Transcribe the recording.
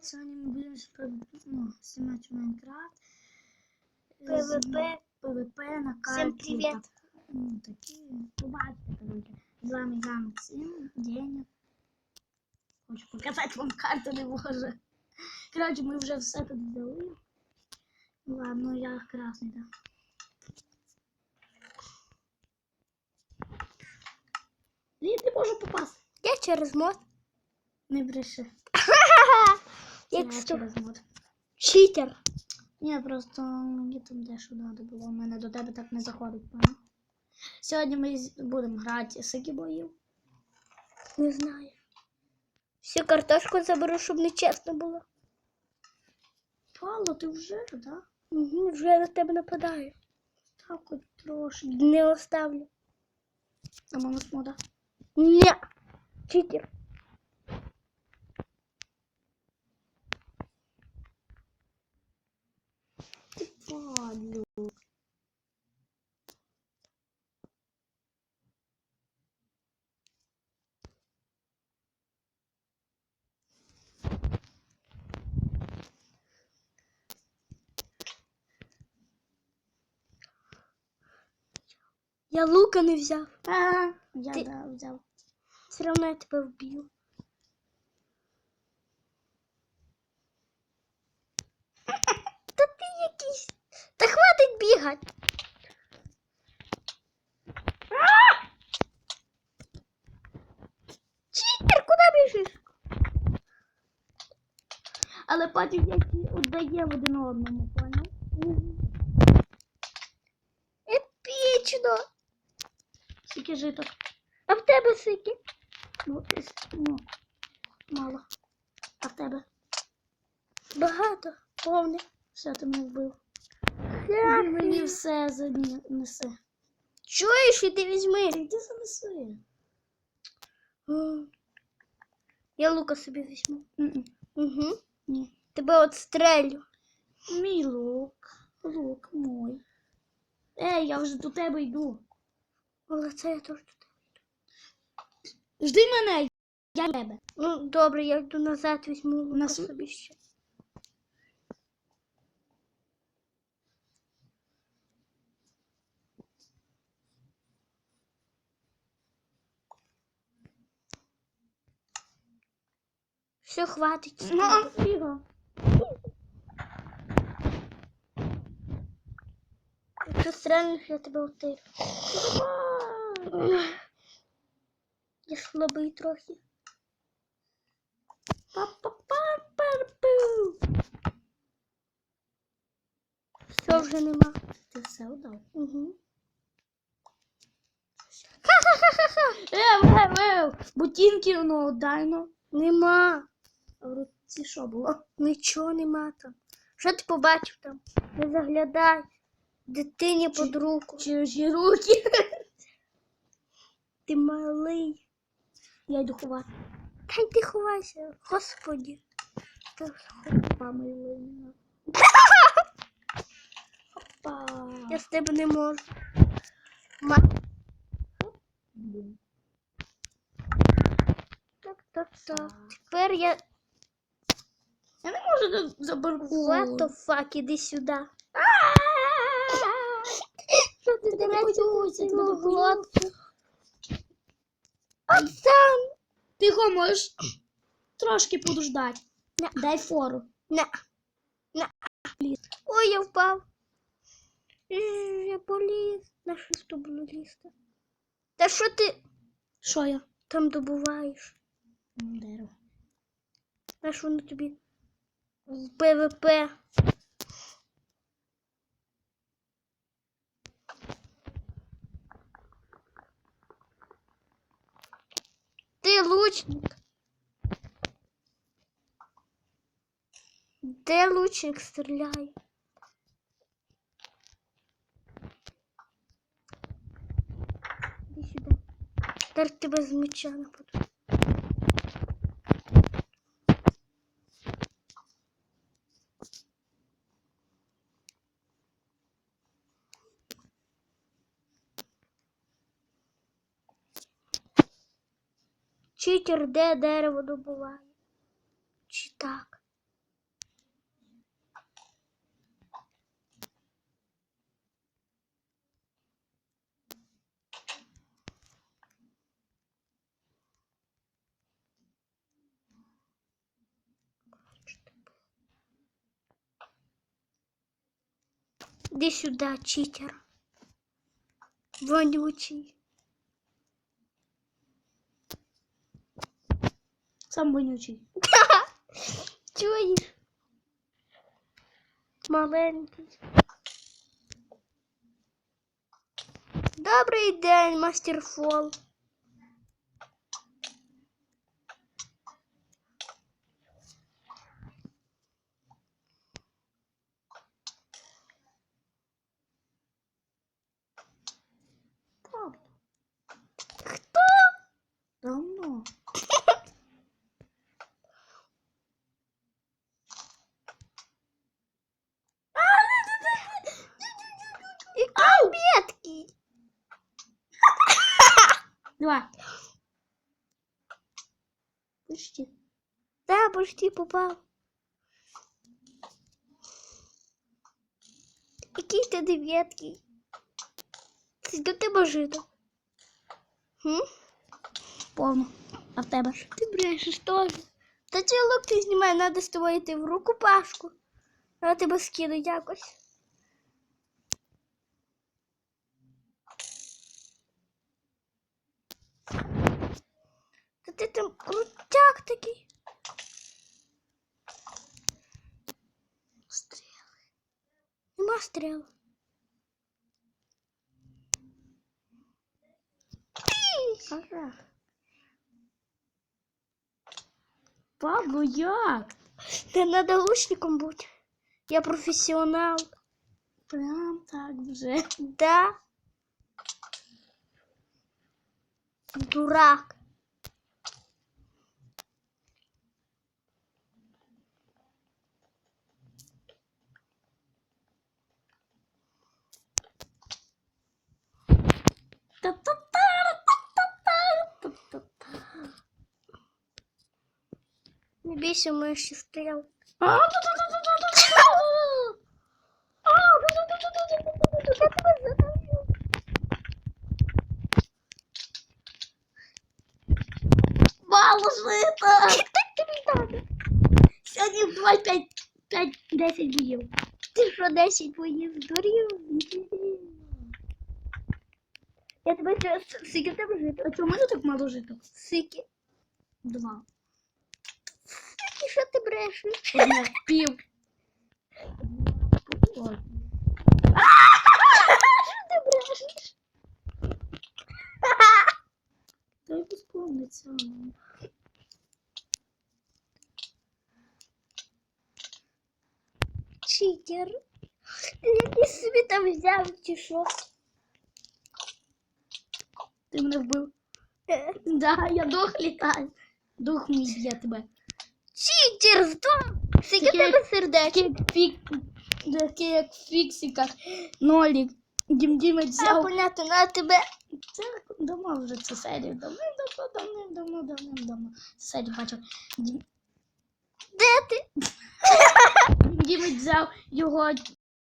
Сьогодні ми будемо спро- ну, знімати Майнкрафт. PvP. ПВП на Всім карті. привіт. так, Ну, такі, побачите, коротше. З вами я, Максим, Деня. Хочу показати вам карту, не можу. Коротше, ми вже все тут взяли. Ладно, я красний, так. Я не можу попасти. Я через мод. Не бреши. Як Я що? через. Читер. Ні, просто мені там дещо треба було. У мене до тебе так не заходить, певно. Сьогодні ми будемо грати скільки боїв. Не знаю. Всю картошку заберу, щоб не чесно було. Павло, ти вже, так? Да? Угу, вже на тебе нападаю. Так, хоч трошки. Не оставлю. А мама смода. Ні. Читер. Падлю. Я лука не взяв. А, я Ти- да, взяв. Все одно я тебе вб'ю. Та ти якийсь. Та хватить бігати. Читер, куди біжиш? Але потім я ті віддає в один одному, поняв? Епічно. Скільки житок. А в тебе сики? Ну, ну, мало. А в тебе? Багато. Повне. Все, ти мене вбив. Він мені все занесе. Чуєш, іди візьми. Іди занеси. Я лука собі візьму. Угу. Ні. Тебе от стрелю. Мій лук. Лук мой. Ей, я вже до тебе йду. Але це я теж тут. Жди мене, я до тебе. Ну, добре, я йду назад візьму лука собі ще. Все, хватить. Ну. Якщо стрельнеш, я тебе утирю. Я слабий трохи. Па-па-па-па-пу. Все вже нема. Ти все удав. Угу. Ев, ев, ев. Ботинки, ну, дай, ну. Нема. В руці що було? Нічого нема там. Що ти побачив там? Не заглядай. Дитині під руку. Чужі руки. Ти малий. Я йду ховати. Та йди ховайся. Господі. Та Мама Єлена. Опа. Я з тебе не можу. Ма... Так, так, так. Тепер я. Я не можу заберу. What the fuck, іди сюди. Що ти Тебе тебе глотку? Отам. Тихо, можеш трошки подождати. Дай фору. На. На. Ой, я впав. Я поліз. На з тобою лізти? Та що ти Що я? там добуваєш? Дерево. На що воно тобі? В ПВП. Ти лучник. Де лучник стріляє? Іди сюди. Тепер тебе з. читер, де дерево добуває. Чи так? Иди сюда, читер. Вонючий. Сам вонючий. Чуєш? Маленький. Добрий день, мастер Фол. Правда. Хто? Давно. Який меткий. Давай. Почти. Да, почти попав. Який ти дев'яткий? Це до тебе жито. Хм? Повно. А в тебе ж? Ти брешеш теж. Та ці локти знімай, треба з тобою йти в руку пашку. Я тебе скину якось. ти там крутяк такий. Стріли. Нема стріл. Ага. Пабло, як? Та треба лучником бути. Я професіонал. Прям так вже. Да. Дурак. Не бійся, ми ще стріл. А, та-та-та-та-та-та. Я тебе задавлю. Мало жито. Так тобі надо. Сьогодні 2, 5, 5, 10 боїв. Ти що 10 боїв здурів? Я тебе тебе жити. А чому мене так мало жито? Сики. Два. Брешеш? Одне пів. Ой. Що ти брешеш? Дай посповниться. Читер. Який собі там взяв чи що? Ти мене вбив. Е, Да, я дух літаю. Дух мій б'є тебе. Читер, здох! Скільки тебе сердечок? Таке як. В фіксиках. Нолік. Дім Діма взяв. понятно, на тебе. Це дома вже цю серію. Давним давно, давним давно, давним давно. Цю серію бачив. Дім... Де ти? Дімець взяв його